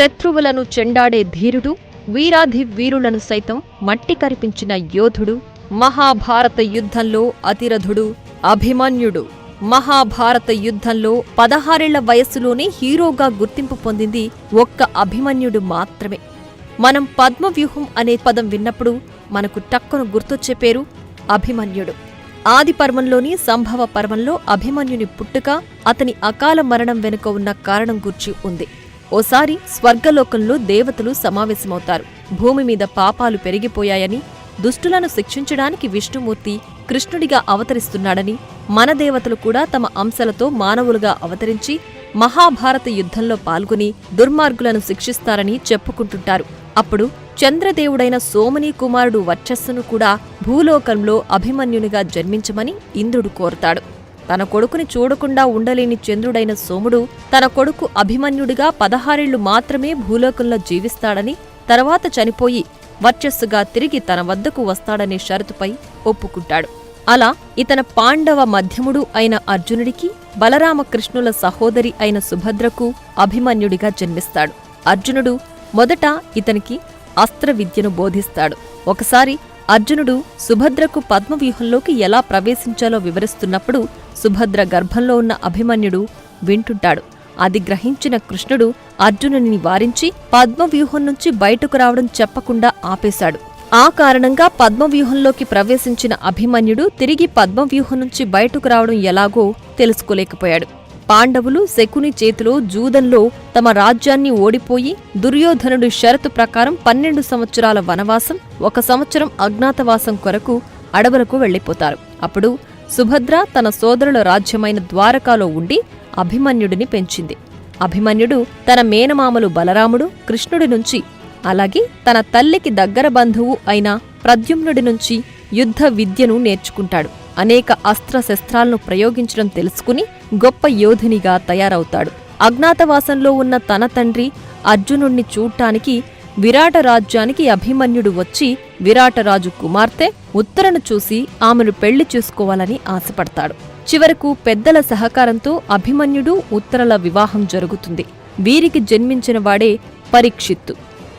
శత్రువులను చెండాడే ధీరుడు వీరాధి వీరులను సైతం మట్టి కరిపించిన యోధుడు మహాభారత యుద్ధంలో అతిరథుడు అభిమన్యుడు. మహాభారత యుద్ధంలో పదహారేళ్ళ వయస్సులోనే హీరోగా గుర్తింపు పొందింది ఒక్క అభిమన్యుడు మాత్రమే. మనం పద్మవ్యూహం అనే పదం విన్నప్పుడు మనకు టక్కును గుర్తొచ్చే పేరు అభిమన్యుడు. ఆది పర్వంలోని సంభవ పర్వంలో అభిమన్యుని పుట్టుక అతని అకాల మరణం వెనుక ఉన్న కారణం గుర్చి ఉంది. ఓసారి స్వర్గలోకంలో దేవతలు సమావేశమవుతారు. భూమి మీద పాపాలు పెరిగిపోయాయని దుష్టులను శిక్షించడానికి విష్ణుమూర్తి కృష్ణుడిగా అవతరిస్తున్నాడని మన దేవతలు కూడా తమ అంశలతో మానవులుగా అవతరించి మహాభారత యుద్ధంలో పాల్గొని దుర్మార్గులను శిక్షిస్తారని చెప్పుకుంటుంటారు. అప్పుడు చంద్రదేవుడైన సోమని కుమారుడు వర్చస్సును కూడా భూలోకంలో అభిమన్యునిగా జన్మించమని ఇంద్రుడు కోరతాడు. తన కొడుకుని చూడకుండా ఉండలేని చంద్రుడైన సోముడు తన కొడుకు అభిమన్యుడిగా పదహారేళ్ళు మాత్రమే భూలోకంలో జీవిస్తాడని తర్వాత చనిపోయి వర్చస్సుగా తిరిగి తన వద్దకు వస్తాడనే షరతుపై ఒప్పుకుంటాడు. అలా ఇతన పాండవ మధ్యముడు అయిన అర్జునుడికి బలరామకృష్ణుల సహోదరి అయిన సుభద్రకు అభిమన్యుడిగా జన్మిస్తాడు. అర్జునుడు మొదట ఇతనికి అస్త్ర విద్యను బోధిస్తాడు. ఒకసారి అర్జునుడు సుభద్రకు పద్మవ్యూహంలోకి ఎలా ప్రవేశించాలో వివరిస్తున్నప్పుడు సుభద్ర గర్భంలో ఉన్న అభిమన్యుడు వింటుంటాడు. అది గ్రహించిన కృష్ణుడు అర్జునుని వారించి పద్మవ్యూహం నుంచి బయటకు రావడం చెప్పకుండా ఆపేశాడు. ఆ కారణంగా పద్మవ్యూహంలోకి ప్రవేశించిన అభిమన్యుడు తిరిగి పద్మవ్యూహం నుంచి బయటకు రావడం ఎలాగో తెలుసుకోలేకపోయాడు. పాండవులు శకుని చేతిలో జూదంలో తమ రాజ్యాన్ని ఓడిపోయి దుర్యోధనుడి షరతు ప్రకారం పన్నెండు సంవత్సరాల వనవాసం ఒక సంవత్సరం అజ్ఞాతవాసం కొరకు అడవులకు వెళ్ళిపోతారు అప్పుడు సుభద్ర తన సోదరుల రాజ్యమైన ద్వారకాలో ఉండి అభిమన్యుడిని పెంచింది. అభిమన్యుడు తన మేనమామలు బలరాముడు కృష్ణుడి నుంచి అలాగే తన తల్లికి దగ్గర బంధువు అయిన ప్రద్యుమ్నుడి నుంచి యుద్ధ విద్యను నేర్చుకుంటాడు. అనేక అస్త్రశస్త్రాలను ప్రయోగించడం తెలుసుకుని గొప్ప యోధునిగా తయారవుతాడు. అజ్ఞాతవాసంలో ఉన్న తన తండ్రి అర్జునుణ్ణి చూడటానికి విరాట రాజ్యానికి అభిమన్యుడు వచ్చి విరాటరాజు కుమార్తె ఉత్తరను చూసి ఆమెను పెళ్ళి చేసుకోవాలని ఆశపడతాడు. చివరకు పెద్దల సహకారంతో అభిమన్యుడు ఉత్తరల వివాహం జరుగుతుంది. వీరికి జన్మించిన వాడే పరీక్షిత్తు.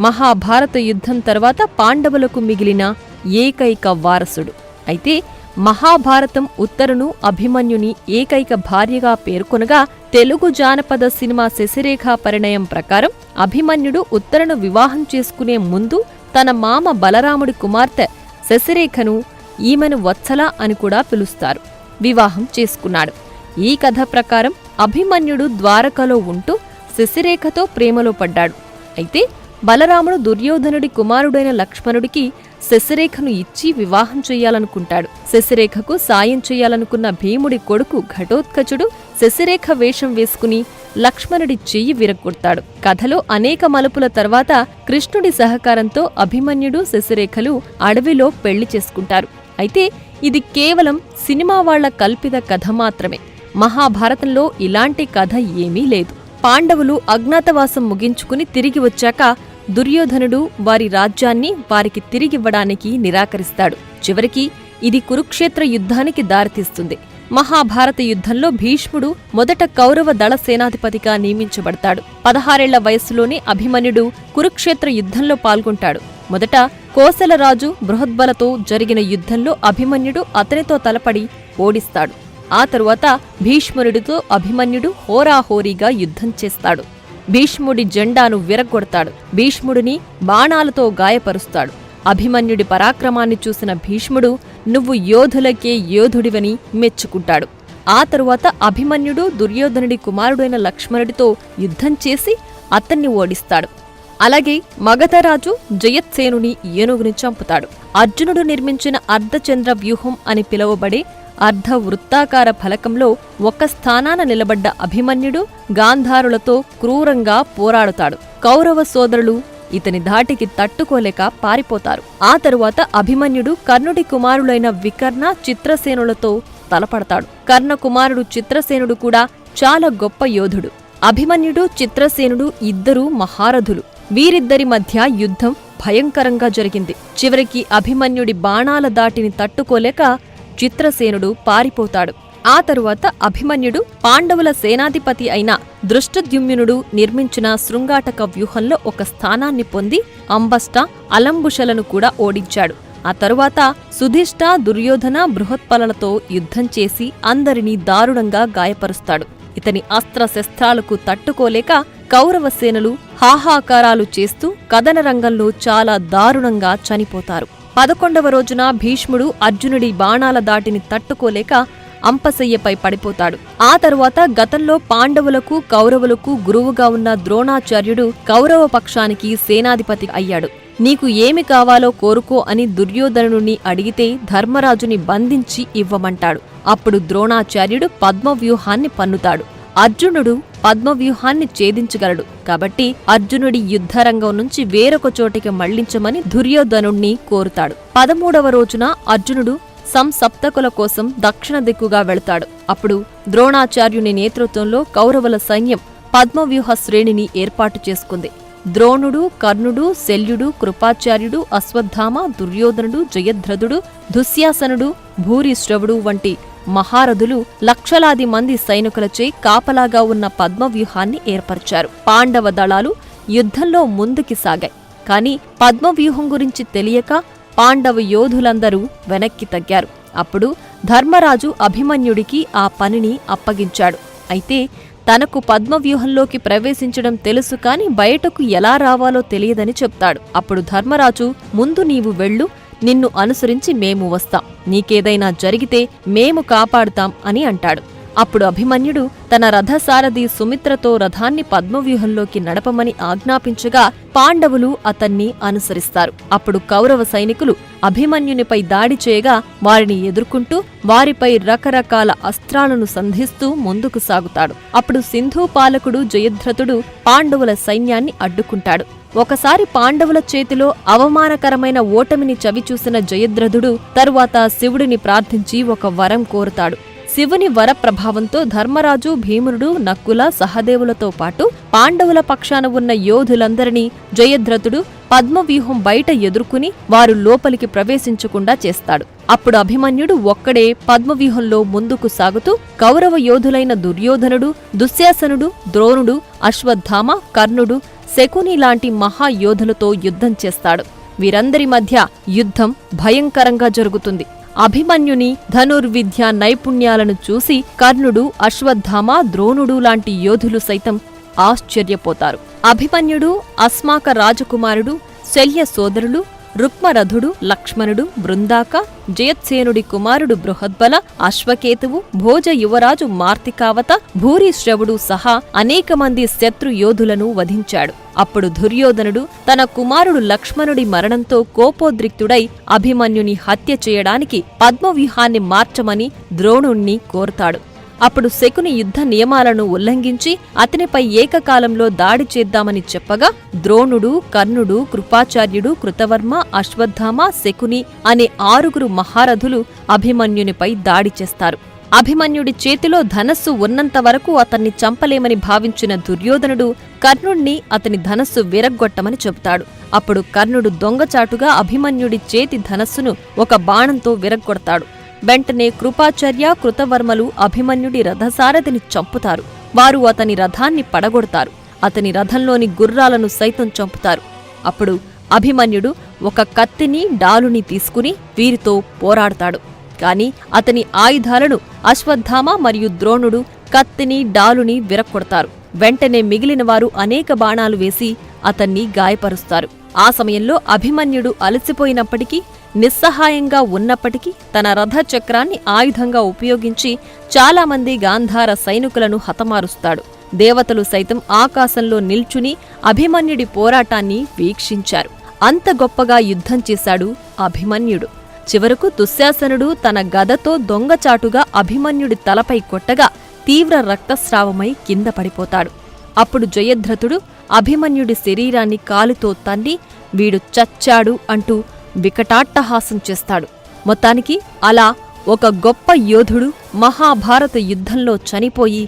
మహాభారత యుద్ధం తర్వాత పాండవులకు మిగిలిన ఏకైక వారసుడు. అయితే మహాభారతం ఉత్తరును అభిమన్యుని ఏకైక భార్యగా పేర్కొనగా తెలుగు జానపద సినిమా శశిరేఖ పరిణయం ప్రకారం అభిమన్యుడు ఉత్తరను వివాహం చేసుకునే ముందు తన మామ బలరాముడి కుమార్తె శశిరేఖను ఈమెను వత్సల అని కూడా పిలుస్తారు. వివాహం చేసుకున్నాడు. ఈ కథ ప్రకారం అభిమన్యుడు ద్వారకలో ఉంటూ శశిరేఖతో ప్రేమలో పడ్డాడు. అయితే బలరాముడు దుర్యోధనుడి కుమారుడైన లక్ష్మణుడికి శశిరేఖను ఇచ్చి వివాహం చెయ్యాలనుకుంటాడు శశిరేఖకు సాయం చెయ్యాలనుకున్న భీముడి కొడుకు ఘటోత్కచుడు శశిరేఖ వేషం వేసుకుని లక్ష్మణుడి చెయ్యి విరగొడతాడు కథలో అనేక మలుపుల తర్వాత కృష్ణుడి సహకారంతో అభిమన్యుడు శశిరేఖలు అడవిలో పెళ్ళి చేసుకుంటారు. అయితే ఇది కేవలం సినిమా వాళ్ళ కల్పిత కథ మాత్రమే. మహాభారతంలో ఇలాంటి కథ ఏమీ లేదు. పాండవులు అజ్ఞాతవాసం ముగించుకుని తిరిగి వచ్చాక దుర్యోధనుడు వారి రాజ్యాన్ని వారికి తిరిగివ్వడానికి నిరాకరిస్తాడు. చివరికి ఇది కురుక్షేత్ర యుద్ధానికి దారితీస్తుంది. మహాభారత యుద్ధంలో భీష్ముడు మొదట కౌరవ దళ సేనాధిపతిగా నియమించబడతాడు. పదహారేళ్ళ వయస్సులోనే అభిమన్యుడు కురుక్షేత్ర యుద్ధంలో పాల్గొంటాడు. మొదట కోసలరాజు బృహద్బలతో జరిగిన యుద్ధంలో అభిమన్యుడు అతనితో తలపడి ఓడిస్తాడు. ఆ తరువాత భీష్ముడితో అభిమన్యుడు హోరాహోరీగా యుద్ధం చేస్తాడు. భీష్ముడి జెండాను విరగొడతాడు భీష్ముడిని బాణాలతో గాయపరుస్తాడు. అభిమన్యుడి పరాక్రమాన్ని చూసిన భీష్ముడు నువ్వు యోధులకే యోధుడివని మెచ్చుకుంటాడు. ఆ తరువాత అభిమన్యుడు దుర్యోధనుడి కుమారుడైన లక్ష్మణుడితో యుద్ధం చేసి అతన్ని ఓడిస్తాడు. అలాగే మగధరాజు జయత్సేనుని ఏనుగుని చంపుతాడు. అర్జునుడు నిర్మించిన అర్ధచంద్ర వ్యూహం అని పిలువబడే అర్ధ వృత్తాకార ఫలకంలో ఒక స్థానాన నిలబడ్డ అభిమన్యుడు గాంధారులతో క్రూరంగా పోరాడుతాడు. కౌరవ సోదరులు ఇతని ధాటికి తట్టుకోలేక పారిపోతారు. ఆ తరువాత అభిమన్యుడు కర్ణుడి కుమారులైన వికర్ణ చిత్రసేనులతో తలపడతాడు. కర్ణ కుమారుడు చిత్రసేనుడు కూడా చాలా గొప్ప యోధుడు. అభిమన్యుడు చిత్రసేనుడు ఇద్దరూ మహారథులు. వీరిద్దరి మధ్య యుద్ధం భయంకరంగా జరిగింది. చివరికి అభిమన్యుడి బాణాల దాటిని తట్టుకోలేక చిత్రసేనుడు పారిపోతాడు. ఆ తరువాత అభిమన్యుడు పాండవుల సేనాధిపతి అయిన దృష్టద్యుమ్నుడు నిర్మించిన శృంగాటక వ్యూహంలో ఒక స్థానాన్ని పొంది అంబష్ట అలంబుషలను కూడా ఓడించాడు. ఆ తరువాత సుధిష్ట దుర్యోధన బృహత్పలలతో యుద్ధం చేసి అందరినీ దారుణంగా గాయపరుస్తాడు. ఇతని అస్త్రశస్త్రాలకు తట్టుకోలేక కౌరవ సేనలు హాహాకారాలు చేస్తూ కథన రంగంలో చాలా దారుణంగా చనిపోతారు. పదకొండవ రోజున భీష్ముడు అర్జునుడి బాణాల దాటిని తట్టుకోలేక అంపశయ్యపై పడిపోతాడు. ఆ తరువాత గతంలో పాండవులకు కౌరవులకు గురువుగా ఉన్న ద్రోణాచార్యుడు కౌరవ పక్షానికి సేనాధిపతి అయ్యాడు. నీకు ఏమి కావాలో కోరుకో అని దుర్యోధనుని అడిగితే ధర్మరాజుని బంధించి ఇవ్వమంటాడు. అప్పుడు ద్రోణాచార్యుడు పద్మవ్యూహాన్ని పన్నుతాడు. అర్జునుడు పద్మవ్యూహాన్ని ఛేదించగలడు. కాబట్టి అర్జునుడి యుద్ధరంగం నుంచి వేరొక చోటికి మళ్ళించమని దుర్యోధనుణ్ణి కోరుతాడు. పదమూడవ రోజున అర్జునుడు సంసప్తకుల కోసం దక్షిణ దిక్కుగా వెళతాడు. అప్పుడు ద్రోణాచార్యుని నేతృత్వంలో కౌరవుల సైన్యం పద్మవ్యూహ శ్రేణిని ఏర్పాటు చేసుకుంది. ద్రోణుడు కర్ణుడు శల్యుడు కృపాచార్యుడు అశ్వత్థామ దుర్యోధనుడు జయధ్రదుడు దుశ్యాసనుడు భూరిశ్రవుడు వంటి మహారథులు లక్షలాది మంది సైనికులచే కాపలాగా ఉన్న పద్మవ్యూహాన్ని ఏర్పరిచారు. పాండవ దళాలు యుద్ధంలో ముందుకి సాగాయి. కాని పద్మవ్యూహం గురించి తెలియక పాండవ యోధులందరూ వెనక్కి తగ్గారు. అప్పుడు ధర్మరాజు అభిమన్యుడికి ఆ పనిని అప్పగించాడు. అయితే తనకు పద్మవ్యూహంలోకి ప్రవేశించడం తెలుసు కాని బయటకు ఎలా రావాలో తెలియదని చెప్తాడు. అప్పుడు ధర్మరాజు ముందు నీవు వెళ్ళు నిన్ను అనుసరించి మేము వస్తాం. నీకేదైనా జరిగితే మేము కాపాడుతాం అని అంటాడు. అప్పుడు అభిమన్యుడు తన రథసారథి సుమిత్రతో రథాన్ని పద్మవ్యూహంలోకి నడపమని ఆజ్ఞాపించగా పాండవులు అతన్ని అనుసరిస్తారు. అప్పుడు కౌరవ సైనికులు అభిమన్యునిపై దాడి చేయగా వారిని ఎదుర్కొంటూ వారిపై రకరకాల అస్త్రాలను సంధిస్తూ ముందుకు సాగుతాడు. అప్పుడు సింధు పాలకుడు జయధ్రతుడు పాండవుల సైన్యాన్ని అడ్డుకుంటాడు. ఒకసారి పాండవుల చేతిలో అవమానకరమైన ఓటమిని చవిచూసిన జయద్రథుడు తరువాత శివుడిని ప్రార్థించి ఒక వరం కోరుతాడు. శివుని వరప్రభావంతో ధర్మరాజు భీమునుడు నక్కుల సహదేవులతో పాటు పాండవుల పక్షాన ఉన్న యోధులందరినీ జయద్రథుడు పద్మవ్యూహం బయట ఎదుర్కొని వారు లోపలికి ప్రవేశించకుండా చేస్తాడు. అప్పుడు అభిమన్యుడు ఒక్కడే పద్మవ్యూహంలో ముందుకు సాగుతూ కౌరవ యోధులైన దుర్యోధనుడు దుశ్శాసనుడు ద్రోణుడు అశ్వత్థామ కర్ణుడు శకుని లాంటి మహాయోధులతో యుద్ధం చేస్తాడు. వీరందరి మధ్య యుద్ధం భయంకరంగా జరుగుతుంది. అభిమన్యుని ధనుర్విద్య నైపుణ్యాలను చూసి కర్ణుడు అశ్వత్థామ ద్రోణుడు లాంటి యోధులు సైతం ఆశ్చర్యపోతారు. అభిమన్యుడు అస్మాక రాజకుమారుడు శల్య సోదరులు రుక్మరథుడు లక్ష్మణుడు బృందాక జయత్సేనుడి కుమారుడు బృహద్బల అశ్వకేతువు భోజ యువరాజు మార్తికావత భూరిశ్రవుడు సహా అనేక మంది శత్రు యోధులను వధించాడు. అప్పుడు దుర్యోధనుడు తన కుమారుడు లక్ష్మణుడి మరణంతో కోపోద్రిక్తుడై అభిమన్యుని హత్య చేయడానికి పద్మవ్యూహాన్ని మార్చమని ద్రోణుణ్ణి కోరుతాడు. అప్పుడు శకుని యుద్ధ నియమాలను ఉల్లంఘించి అతనిపై ఏకకాలంలో దాడి చేద్దామని చెప్పగా ద్రోణుడు కర్ణుడు కృపాచార్యుడు కృతవర్మ అశ్వత్థామ శకుని అనే ఆరుగురు మహారథులు అభిమన్యునిపై దాడి చేస్తారు. అభిమన్యుడి చేతిలో ధనస్సు ఉన్నంత వరకు అతన్ని చంపలేమని భావించిన దుర్యోధనుడు కర్ణుణ్ణి అతని ధనస్సు విరగ్గొట్టమని చెబుతాడు. అప్పుడు కర్ణుడు దొంగచాటుగా అభిమన్యుడి చేతి ధనస్సును ఒక బాణంతో విరగ్గొడతాడు. వెంటనే కృపాచార్య కృతవర్మలు అభిమన్యుడి రథసారథిని చంపుతారు. వారు అతని రథాన్ని పడగొడతారు. అతని రథంలోని గుర్రాలను సైతం చంపుతారు. అప్పుడు అభిమన్యుడు ఒక కత్తిని డాలుని తీసుకుని వీరితో పోరాడతాడు. కాని అతని ఆయుధాలను అశ్వత్థామ మరియు ద్రోణుడు కత్తిని డాలుని విరక్కొడతారు. వెంటనే మిగిలిన వారు అనేక బాణాలు వేసి అతన్ని గాయపరుస్తారు. ఆ సమయంలో అభిమన్యుడు అలసిపోయినప్పటికీ నిస్సహాయంగా ఉన్నప్పటికీ తన రథచక్రాన్ని ఆయుధంగా ఉపయోగించి చాలామంది గాంధార సైనికులను హతమారుస్తాడు. దేవతలు సైతం ఆకాశంలో నిల్చుని అభిమన్యుడి పోరాటాన్ని వీక్షించారు. అంత గొప్పగా యుద్ధం చేశాడు అభిమన్యుడు. చివరకు దుశ్శాసనుడు తన గదతో దొంగచాటుగా అభిమన్యుడి తలపై కొట్టగా తీవ్ర రక్తస్రావమై కింద పడిపోతాడు. అప్పుడు జయధ్రతుడు అభిమన్యుడి శరీరాన్ని కాలుతో తన్ని వీడు చచ్చాడు అంటూ వికటాట్టహాసం చేస్తాడు. మొత్తానికి అలా ఒక గొప్ప యోధుడు మహాభారత యుద్ధంలో చనిపోయి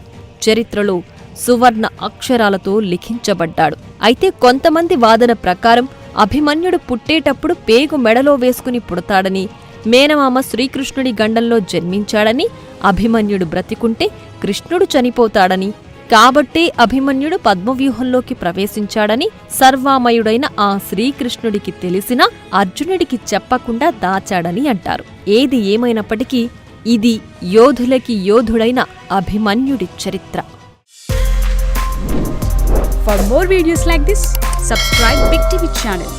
చరిత్రలో సువర్ణ అక్షరాలతో లిఖించబడ్డాడు. అయితే కొంతమంది వాదన ప్రకారం అభిమన్యుడు పుట్టేటప్పుడు పేగు మెడలో వేసుకుని పుడతాడని మేనమామ శ్రీకృష్ణుడి గండంలో జన్మించాడని అభిమన్యుడు బ్రతికుంటే కృష్ణుడు చనిపోతాడని కాబట్టే అభిమన్యుడు పద్మవ్యూహంలోకి ప్రవేశించాడని సర్వామయుడైన ఆ శ్రీకృష్ణుడికి తెలిసినా అర్జునుడికి చెప్పకుండా దాచాడని అంటారు. ఏది ఏమైనప్పటికీ ఇది యోధులకి యోధుడైన అభిమన్యుడి చరిత్ర. For more videos like this subscribe big TV channel